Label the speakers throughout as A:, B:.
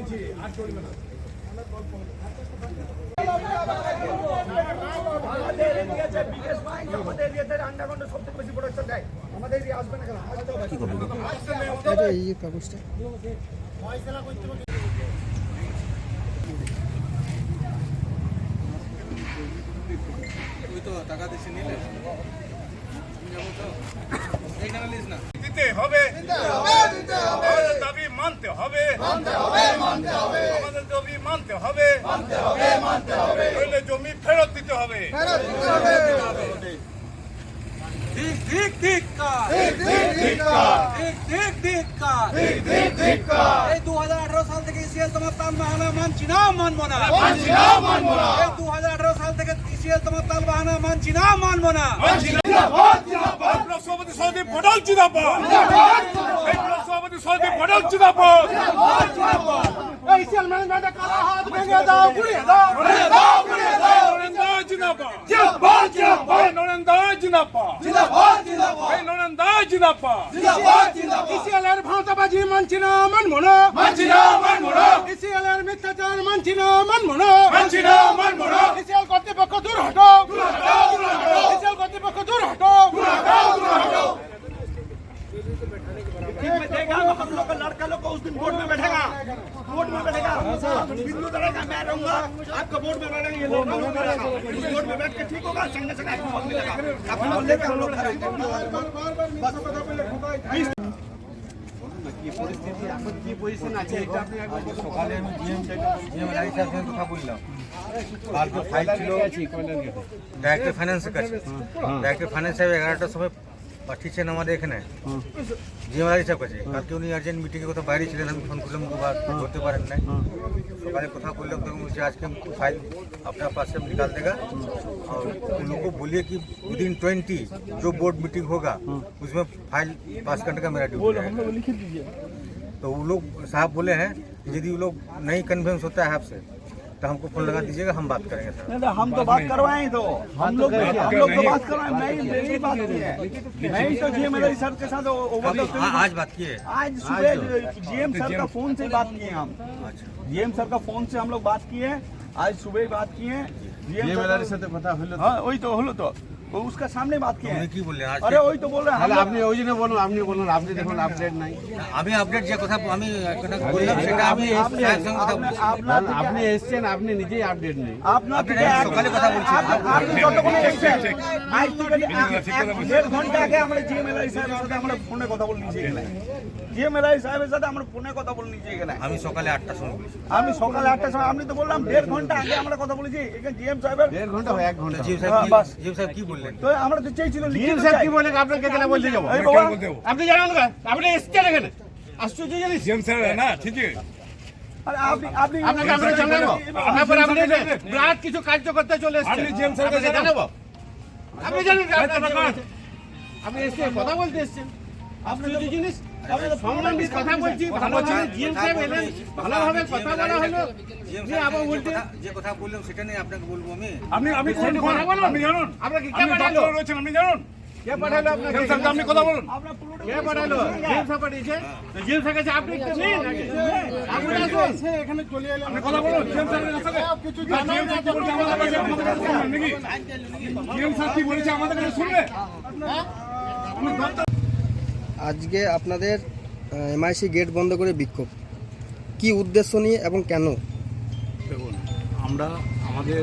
A: বহু আর চলবে না
B: আমাদের এরিয়া বিগেস্ট মাইন্ড আমাদের এরিয়াতে আন্ডারগ্রাউন্ডে সবথেকে বেশি প্রোডাকশন দেয় আমাদের এরিয়া আসবে না কেন আসতে হবে।
C: এটা এই কাগজটা
A: দিতে হবে। আমাদের দাবি মানতে হবে। আমাদের দাবি মানতে হবে। নইলে জমি ফেরত দিতে হবে।
D: ঠিক ঠিক ঠিক কার ঠিক ঠিক ঠিক কার এই দু হাজার আঠারো সাল থেকে ইসিএল তোমার বাহানা মানছি না মানবো না। এই দু হাজার আঠারো সাল থেকে ইসিএল তোমার তাল বাহানা মানছি না মানবো না।
A: ব্লক সভাপতি সহদীপ পটল জিন্দাবাদ। এই সভাপতি সহদীপ পটল জিন্দাবাদ। এই সেল ম্যানেজমেন্টে কালা হাত ভেঙে দাও গুড়িয়ে দাও গুড়িয়ে দাও গুড়িয়ে দাও। নরেন্দ্র জিন্দাবাদ। জিন্দাবাদ জিন্দাবাদ। নরেন্দ্র জিন্দাবাদ। জিন্দাবাদ জিন্দাবাদ। এই নরেন্দ্র জিন্দাবাদ। জিন্দাবাদ জিন্দাবাদ। ইসিএল এর ভাঁতাবাজি মানছি না মানবো না। মানছি না মানবো না। ইসিএল এর মিথ্যাচার মানছি না মানবো না। মানছি না।
B: आपका बोर्ड में बैठेगा ये लोग बोर्ड में बैठेगा उस बोर्ड में बैठ के ठीक होगा संग संग आपको फल मिलेगा आपको फल लेके हम लोग खड़े हैं।
E: কি পরিস্থিতি এখন কি পজিশন আছে এটা আপনি একবার সকালে আমি জিএম জিএম রাই সাহেবের সঙ্গে কথা বললাম কালকে ফাইল ছিল ডাইরেক্টর ফাইন্যান্সের কাছে ডাইরেক্টর ফাইন্যান্স সাহেব এগারোটার সময় পাঠিয়েছেন আমাদের এখানে জিএম রাই সাহেব কাছে কালকে উনি আর্জেন্ট মিটিংয়ে কোথাও বাইরে ছিলেন আমি ফোন করলাম দুবার ধরতে পারেন না সকালে কথা बोललाम तो मुझे आज के फाइल अपना पास से निकाल देगा और उन लोगों को बोलिए कि विद इन ट्वेंटी जो बोर्ड मीटिंग होगा उसमें फाइल पास करने का मेरा ड्यूटी रहेगा तो वो लोग साहब बोले हैं कि यदि वो लोग नहीं कन्विंस होता है आपसे तो हमको फ़ोन लगा दीजिएगा हम बात करेंगे सर।
B: नहीं तो हम तो बात करवाए तो। हम लोग हम तो लोग तो बात करवाए नहीं बात है। नहीं तो जीएम सर के साथ
E: आज बात किए।
B: आज सुबह तो- जीएम सर का फ़ोन से बात किए हम।
E: अच्छा।
B: जीएम सर का फ़ोन से हम लोग बात किए। आज सुबह बात किए। जीएम
F: सर पता
B: हाँ वही तो हलो तो। वो उसका सामने बात किए
E: উনি
B: हैं
E: কি বললেন
B: अरे
E: আজকে
B: वही तो बोल रहे हैं हम
F: তাহলে
B: लोग-
F: আপনি ওই জন্য বলুন আপনি বলুন আপনি দেখুন আপডেট নাই
E: আমি আপডেট যে কথা আমি কথা বললাম সেটা আমি সাহেবের সঙ্গে কথা বলছি
B: আপনার
F: কারণ আপনি এসছেন আপনি নিজেই আপডেট নেই
B: আপনার
E: আপনি
B: থেকে এক-
E: সকালে কথা বলছি।
B: আপ- আপনি যতক্ষণ এসেছেন, আজ থেকে এক- এক দেড় ঘন্টা আগে আমরা জিএমএলআই সাহেবের সাথে আমরা ফোনে কথা বলে নিয়েছি এখানে জিএমএলআই সাহেবের সাথে আমরা ফোনে কথা বলে নিয়েছি এখানে
E: আমি সকালে আটটার সময় বলেছি
B: আমি সকাল আটটার সময় আপনি তো বললাম দেড় ঘন্টা আগে আমরা কথা বলেছি এখানে জিএম সাহেবের
F: দেড় ঘন্টা হয় এক ঘন্টা
E: জিম সাহেব
B: হ্যাঁ,
E: কি
B: বাস।
E: জিম সাহেব কি বললেন।
B: তো আমরা তো চেয়েছিল লিখিত
F: সাহেব কি বলে আপনাকে কেন বলতে যাব? আপনি জানেন না আপনি এসছেন এখানে। আশ্চর্য জিনিস।
A: জিএম স্যার না ঠিকই।
B: আপনি
F: আপনার কিছু কার্য করতে চলে এসেছেন
A: আপনি GM স্যারকে জানাব।
F: জানাব। আপনি জানেন আপনার আপনি এসে কথা বলতে এসছেন। আশ্চর্য জিনিস। কথা বলছি ভালোভাবে জিএম সাহেব এলেন ভালোভাবে কথা বলা হলো। যে
E: কথা- বললাম সেটা নিয়ে আপনাকে বলব আমি।
A: আপনি আপনি
F: কথা বলুন?
A: আপনি জানুন।
F: আপনাকে কে
A: আপনি রয়েছেন আপনি জানুন।
F: কে পাঠালো আপনাকে?
A: আপনি কথা বলুন।
F: কে পাঠালো? জিএম সাহেব পাঠিয়েছে? জিএম সাহেব কাছে আপনি একটু নিন আপনি আসুন।
A: আপনি কথা বলুন। জিএম স্যারের সাথে জিএম স্যার কি বলছে আমাদের কাছে? আমাদের কাছে নাকি? জিএম স্যার কি বলেছে আমাদের কাছে শুনবে? দপ্তর
C: আজকে আপনাদের এমআইসি গেট বন্ধ করে বিক্ষোভ। কি উদ্দেশ্য নিয়ে এবং কেন?
G: দেখুন, আমরা আমাদের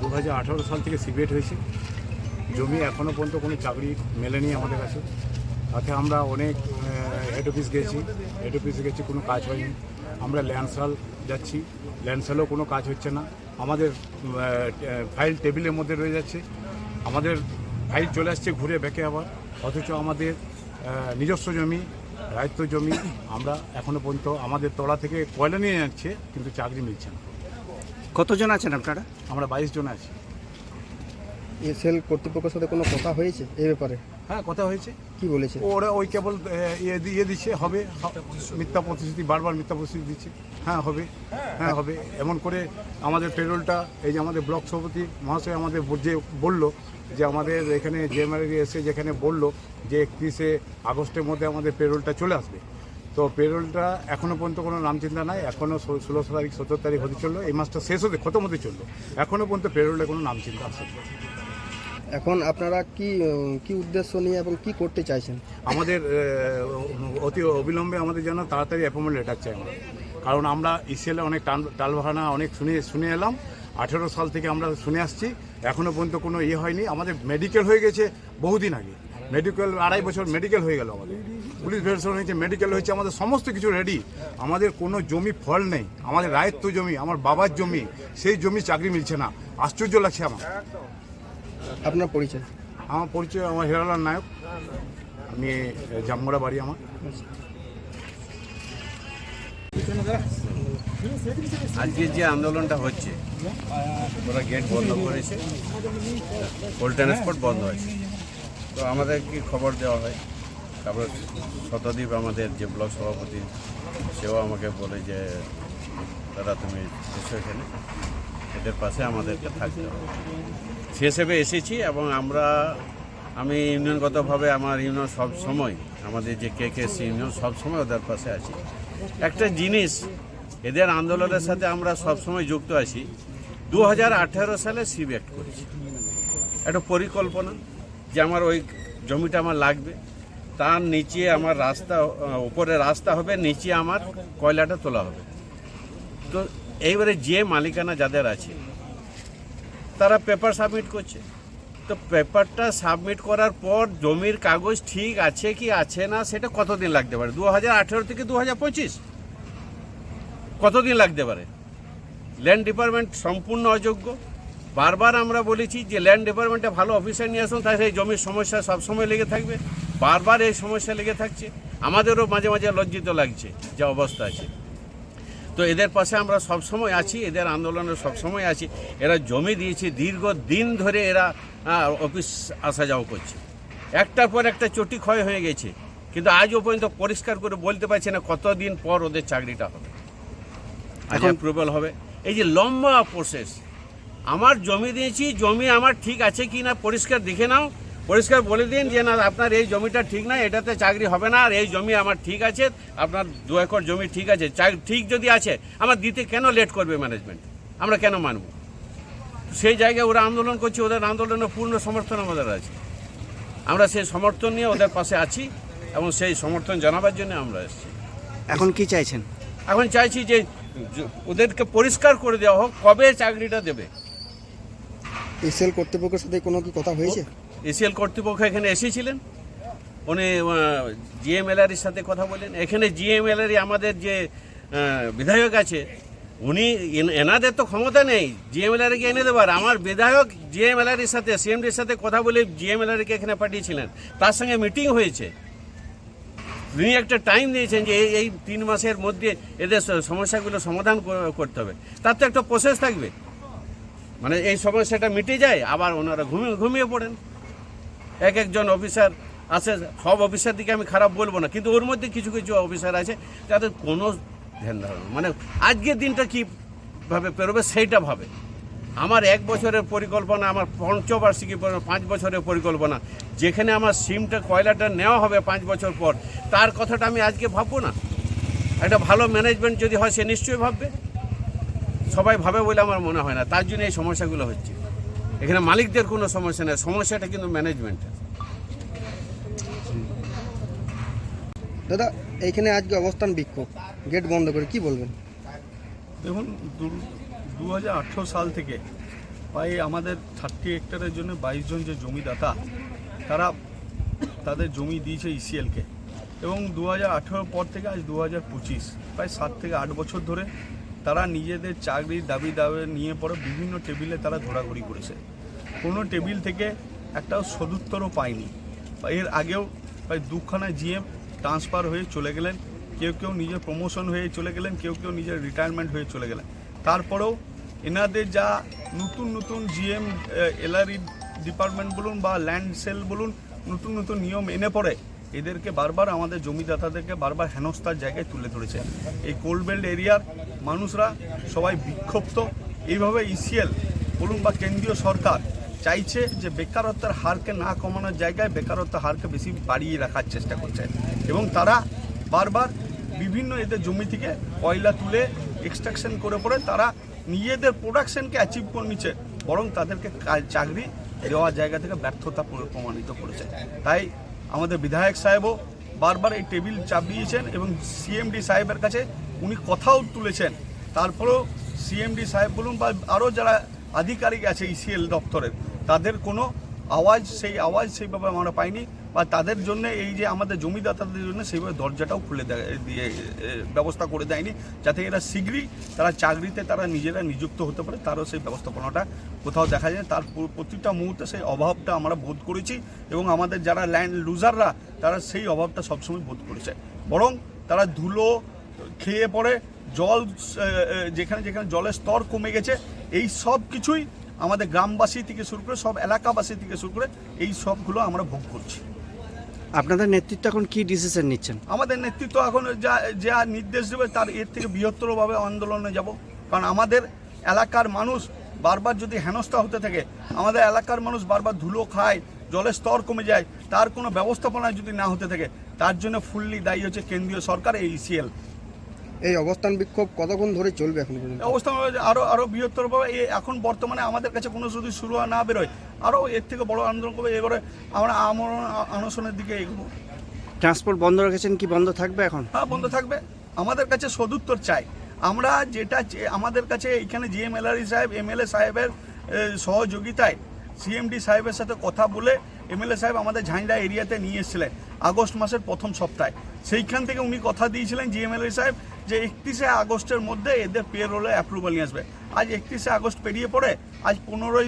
G: দু হাজার আঠারো সাল থেকে সিবিএট হয়েছে। জমি এখনও পর্যন্ত কোনো চাকরি মেলেনি আমাদের কাছে। তাতে আমরা অনেক হেড অফিস গেছি। হেড অফিসে গেছি, কোনো কাজ হয়নি। আমরা ল্যান্ডসাল যাচ্ছি। ল্যান্ডসালও কোনো কাজ হচ্ছে না। আমাদের ফাইল টেবিলের মধ্যে রয়ে যাচ্ছে। আমাদের ফাইল চলে আসছে ঘুরে বেঁকে আবার। অথচ আমাদের নিজস্ব জমি রায়ত্ব জমি আমরা এখনও পর্যন্ত আমাদের তলা থেকে কয়লা নিয়ে যাচ্ছে কিন্তু চাকরি মিলছে না।
D: কতজন আছেন আপনারা?
G: আমরা বাইশ জন আছি।
C: এসএল কর্তৃপক্ষের সাথে কোনো কথা হয়েছে এ ব্যাপারে?
G: হ্যাঁ কথা হয়েছে।
C: কি বলেছে?
G: ওরা ওই কেবল ইয়ে দিয়ে দিচ্ছে হবে। মিথ্যা প্রতিশ্রুতি বারবার মিথ্যা প্রতিশ্রুতি দিচ্ছে। হ্যাঁ হবে। হ্যাঁ হবে। এমন করে আমাদের পেরোলটা এই যে আমাদের ব্লক সভাপতি মহাশয় আমাদের যে বলল যে আমাদের এখানে জেএমআরএ এসে যেখানে বলল যে একত্রিশে আগস্টের মধ্যে আমাদের পেরোলটা চলে আসবে। তো পেরোলটা এখনও পর্যন্ত কোনো নাম চিন্তা নাই। এখনও ষোলো তারিখ সতেরো তারিখ হতে চলল। এই মাসটা শেষ হতে খতম হতে চলল। এখনও পর্যন্ত পেরোলটা কোনো নাম চিন্তা আসেনি
C: এখন আপনারা কি কি উদ্দেশ্য নিয়ে এবং কি করতে চাইছেন?
G: আমাদের অতি অবিলম্বে আমাদের যেন তাড়াতাড়ি অ্যাপয়েন্টমেন্ট লেটার চাই আমরা। কারণ আমরা ইসিএলে অনেক টান টালবাহানা অনেক শুনে শুনে এলাম। আঠেরো সাল থেকে আমরা শুনে আসছি। এখনও পর্যন্ত কোনো ইয়ে হয়নি। আমাদের মেডিকেল হয়ে গেছে বহুদিন আগে। মেডিকেল আড়াই বছর মেডিকেল হয়ে গেল আমাদের। পুলিশ ভেরিফিকেশন হয়েছে মেডিকেল হয়েছে আমাদের সমস্ত কিছু রেডি আমাদের কোনো জমি ফল নেই আমাদের রায়ত্ব জমি আমার বাবার জমি সেই জমি চাকরি মিলছে না। আশ্চর্য লাগছে আমার।
C: আপনার পরিচয়?
G: আমার পরিচয় আমার হেরালাল নায়ক। আমি জামগড়া বাড়ি আমার।
F: আজকে যে আন্দোলনটা হচ্ছে ওরা গেট বন্ধ করেছে। ট্রান্সপোর্ট বন্ধ হয়েছে। তো আমাদের কি খবর দেওয়া হয়। তারপর শতদ্বীপ আমাদের যে ব্লক সভাপতি, সেও আমাকে বলে যে, দাদা, তুমি এসো এখানে। এদের পাশে আমাদেরকে থাকতে হবে। সে হিসেবে এসেছি এবং আমরা, আমি ইউনিয়নগতভাবে আমার ইউনিয়ন সব সময়, আমাদের যে কে কে সি ইউনিয়ন সব সময় ওদের পাশে আছি। একটা জিনিস, এদের আন্দোলনের সাথে আমরা সব সময় যুক্ত আছি। দু হাজার আঠেরো সালে সিভ অ্যাক্ট করেছি। একটা পরিকল্পনা যে আমার ওই জমিটা আমার লাগবে, তার নিচে আমার রাস্তা উপরে রাস্তা হবে, নিচে আমার কয়লাটা তোলা হবে। তো এইবারে যে মালিকানা যাদের আছে, তারা পেপার সাবমিট করছে। তো পেপারটা সাবমিট করার পর জমির কাগজ ঠিক আছে কি আছে না, সেটা কতদিন লাগতে পারে? দু হাজার আঠেরো থেকে দু হাজার পঁচিশ। কতদিন লাগতে পারে? ল্যান্ড ডিপার্টমেন্ট সম্পূর্ণ অযোগ্য। বারবার আমরা বলেছি যে ল্যান্ড ডিপার্টমেন্টে ভালো অফিসার নিয়ে আসুন তাহলে এই জমির সমস্যা সবসময় লেগে থাকবে। বারবার এই সমস্যা লেগে থাকছে। আমাদেরও মাঝে মাঝে লজ্জিত লাগছে যে অবস্থা আছে। তো এদের পাশে আমরা সব সময় আছি এদের আন্দোলনে সব সময় আছি। এরা জমি দিয়েছে দীর্ঘ দিন ধরে এরা অফিস আসা যাওয়া করছে। একটার পর একটা চটি ক্ষয় হয়ে গেছে। কিন্তু আজও পর্যন্ত পরিষ্কার করে বলতে পারছে না কতদিন পর ওদের চাকরিটা হবে। এখন অ্যাপ্রুভাল হবে। এই যে লম্বা প্রসেস আমার জমি দিয়েছি জমি আমার ঠিক আছে কি না পরিষ্কার দেখে নাও। পরিষ্কার বলে দিন যে না আপনার এই জমিটা ঠিক না এটাতে চাকরি হবে না আর এই জমি আমার ঠিক আছে আপনার দু একর জমি ঠিক আছে ঠিক যদি আছে আমার দিতে কেন লেট করবে ম্যানেজমেন্ট আমরা কেন মানব? সেই জায়গায় ওরা আন্দোলন করছে ওদের আন্দোলনের পূর্ণ সমর্থন আমাদের আছে। আমরা সেই সমর্থন নিয়ে ওদের পাশে আছি এবং সেই সমর্থন জানাবার জন্য আমরা এসেছি।
C: এখন কি চাইছেন?
F: এখন চাইছি যে ওদেরকে পরিষ্কার করে দেওয়া হোক কবে চাকরিটা দেবে?
C: এসএল কর্তৃপক্ষের সাথে কোনো কি কথা হয়েছে?
F: এসিএল কর্তৃপক্ষ এখানে এসেছিলেন। উনি জিএমএলআরির সাথে কথা বলেন। এখানে জিএমএলআরি আমাদের যে বিধায়ক আছে, উনি এনাদের তো ক্ষমতা নেই। জিএমএলআরিকে এনে দেবার আমার বিধায়ক জিএমএলআরির সাথে, সিএমডির সাথে কথা বলে জিএমএলআরিকে এখানে পাঠিয়েছিলেন। তার সঙ্গে মিটিং হয়েছে। তিনি একটা টাইম দিয়েছেন যে এই তিন মাসের মধ্যে এদের সমস্যাগুলো সমাধান করতে হবে। তার তো একটা প্রসেস থাকবে। মানে এই সমস্যাটা মিটে যায়, আবার ওনারা ঘুমিয়ে ঘুমিয়ে পড়েন। এক একজন অফিসার আছে, সব অফিসার দিকে আমি খারাপ বলব না, কিন্তু ওর মধ্যে কিছু কিছু অফিসার আছে যাদের কোনো ধ্যান ধারণা মানে আজকের দিনটা কীভাবে পেরোবে সেইটা ভাবে। আমার এক বছরের পরিকল্পনা, আমার পঞ্চবার্ষিকী পাঁচ বছরের পরিকল্পনা, যেখানে আমার সিমটা, কয়লাটা নেওয়া হবে পাঁচ বছর পর, তার কথাটা আমি আজকে ভাববো না। একটা ভালো ম্যানেজমেন্ট যদি হয় সে নিশ্চয়ই ভাববে। সবাই ভাবে বলে আমার মনে হয় না। তার জন্য এই সমস্যাগুলো হচ্ছে। এখানে মালিকদের কোনো সমস্যা নেই। সমস্যাটা কিন্তু ম্যানেজমেন্টের
C: দাদা এইখানে আজকে অবস্থান বিক্ষোভ। গেট বন্ধ করে কি বলবেন?
B: দেখুন দু হাজার আঠেরো সাল থেকে প্রায় আমাদের থার্টি হেক্টরের জন্য বাইশ জন যে জমিদাতা তারা তাদের জমি দিয়েছে ইসিএলকে এবং দু হাজার আঠেরোর পর থেকে আজ দু হাজার পঁচিশ প্রায় সাত থেকে আট বছর ধরে তারা নিজেদের চাকরির দাবি দাবি নিয়ে পরে বিভিন্ন টেবিলে তারা ঘোরাঘুরি করেছে। কোনো টেবিল থেকে একটাও সদুত্তরও পায়নি। এর আগেও প্রায় দুখানা জিএম ট্রান্সফার হয়ে চলে গেলেন। কেউ কেউ নিজের প্রমোশন হয়ে চলে গেলেন, কেউ কেউ নিজের রিটায়ারমেন্ট হয়ে চলে গেলেন। তারপরেও এনাদের যা নতুন নতুন জিএম এলআরই ডিপার্টমেন্ট বলুন বা ল্যান্ড সেল বলুন, নতুন নতুন নিয়ম এনে পড়ে এদেরকে বারবার আমাদের জমিদাতাদেরকে বারবার হেনস্থার জায়গায় তুলে ধরেছে। এই কোলবেল্ট এরিয়ার মানুষরা সবাই বিক্ষুব্ধ। এইভাবে ইসিএল, বলুন বা কেন্দ্রীয় সরকার, চাইছে যে বেকারত্বের হারকে না কমানোর জায়গায় বেকারত্বের হারকে বেশি বাড়িয়ে রাখার চেষ্টা করছে। এবং তারা বারবার বিভিন্ন এদের জমি থেকে কয়লা তুলে এক্সট্রাকশন করে পরে তারা নিজেদের প্রোডাকশনকে অ্যাচিভ করে নিচ্ছে, বরং তাদেরকে চাকরি দেওয়ার জায়গা থেকে ব্যর্থতা প্রমাণিত করেছে। তাই আমাদের বিধায়ক সাহেবও বারবার এই টেবিল চাপিয়েছেন এবং সিএমডি সাহেবের কাছে উনি কথাও তুলেছেন। তারপরেও সিএমডি সাহেব বলুন বা আরও যারা আধিকারিক আছে ইসিএল দপ্তরের, তাদের কোনো আওয়াজ, সেই আওয়াজ সেইভাবে আমরা পাইনি বা তাদের জন্য এই যে আমাদের জমিদাতাদের জন্য সেইভাবে দরজাটাও খুলে দেয়, দিয়ে ব্যবস্থা করে দেয়নি যাতে এরা শীঘ্রই তারা চাকরিতে তারা নিজেরা নিযুক্ত হতে পারে, তারও সেই ব্যবস্থাপনাটা কোথাও দেখা যায় তার প্রতিটা মুহূর্তে সেই অভাবটা আমরা বোধ করেছি এবং আমাদের যারা ল্যান্ড লুজাররা, তারা সেই অভাবটা সবসময় বোধ করেছে। বরং তারা ধুলো খেয়ে পড়ে জল যেখানে যেখানে জলের স্তর কমে গেছে এই সব কিছুই আমাদের গ্রামবাসী থেকে শুরু করে সব এলাকাবাসী থেকে শুরু করে এই সবগুলো আমরা ভোগ করছি।
C: আপনাদের নেতৃত্ব এখন কি ডিসিশন নিচ্ছেন?
B: আমাদের নেতৃত্ব এখন যা যা নির্দেশ দেবে তার এর থেকে বৃহত্তরভাবে আন্দোলনে যাব। কারণ আমাদের এলাকার মানুষ বারবার যদি হেনস্থা হতে থাকে আমাদের এলাকার মানুষ বারবার ধুলো খায় জলের স্তর কমে যায় তার কোনো ব্যবস্থাপনা যদি না হতে থাকে তার জন্য ফুললি দায়ী হচ্ছে কেন্দ্রীয় সরকার এই ইসিএল
C: এই অবস্থান বিক্ষোভ কতক্ষণ ধরে চলবে এখন পর্যন্ত?
B: অবস্থা আরও আরও বৃহত্তরভাবে এ এখন বর্তমানে আমাদের কাছে কোনো যদি শুরু না বেরোয় আরও এর থেকে বড় আন্দোলন করবে এবারে আমরা আমরণ আনশনের দিকে এগোবো।
C: ট্রান্সপোর্ট বন্ধ রেখেছেন কি বন্ধ থাকবে এখন?
B: হ্যাঁ বন্ধ থাকবে। আমাদের কাছে সদুত্তর চাই। আমরা যেটা আমাদের কাছে এখানে জিএম এলআরই সাহেব এমএলএ সাহেবের এ, সহযোগিতায় সিএমডি সাহেবের সাথে কথা বলে এমএলএ সাহেব আমাদের ঝাঁঝরা এরিয়াতে নিয়ে এসেছিলেন আগস্ট মাসের প্রথম সপ্তাহে। সেইখান থেকে উনি কথা দিয়েছিলেন জিএমএলএ সাহেব যে একত্রিশে আগস্টের মধ্যে এদের পে রোলে অ্যাপ্রুভাল নিয়ে আসবে আজ একত্রিশে আগস্ট পেরিয়ে পড়ে আজ পনেরোই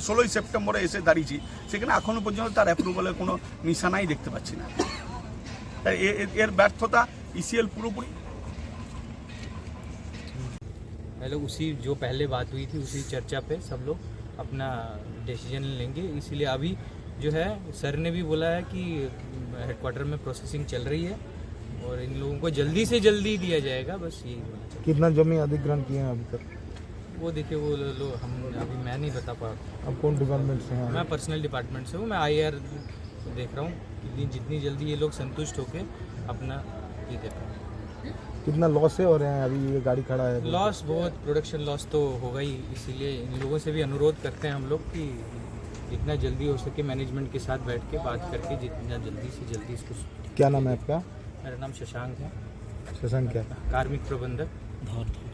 B: ষোলোই সেপ্টেম্বরে এসে দাঁড়িয়েছি সেখানে এখনও পর্যন্ত তার অ্যাপ্রুভালের কোনো নিশানাই দেখতে পাচ্ছি না তাই এ- এ- এর ব্যর্থতা ইসিএল পুরোপুরি
H: पहले उसी जो पहले बात हुई थी उसी चर्चा पे सब लोग अपना डिसीजन लेंगे इसीलिए अभी जो है सर ने भी बोला है कि हेडक्वार्टर में प्रोसेसिंग चल रही है और इन लोगों को जल्दी से जल्दी दिया जाएगा बस यही चाहिए।
G: कितना ज़मीन अधिग्रहण किए हैं अभी तक?
H: वो देखिए वो लो हम अभी मैं नहीं बता पा
G: अब कौन डिपार्टमेंट से हैं?
H: मैं पर्सनल डिपार्टमेंट से हूँ मैं आई आर देख रहा हूँ। कि जितनी जल्दी ये लोग संतुष्ट होकर अपना ये दे पाए
G: कितना लॉस है और हैं? अभी ये गाड़ी खड़ा है।
H: लॉस बहुत प्रोडक्शन लॉस तो होगा ही इसीलिए इन लोगों से भी अनुरोध करते हैं हम लोग कि जितना जल्दी हो सके मैनेजमेंट के साथ बैठ के बात करके जितना जल्दी से जल्दी इसको
G: क्या नाम है आपका?
H: मेरा नाम शशांक है।
G: शशांक क्या?
H: कार्मिक प्रबंधक।
G: अच्छा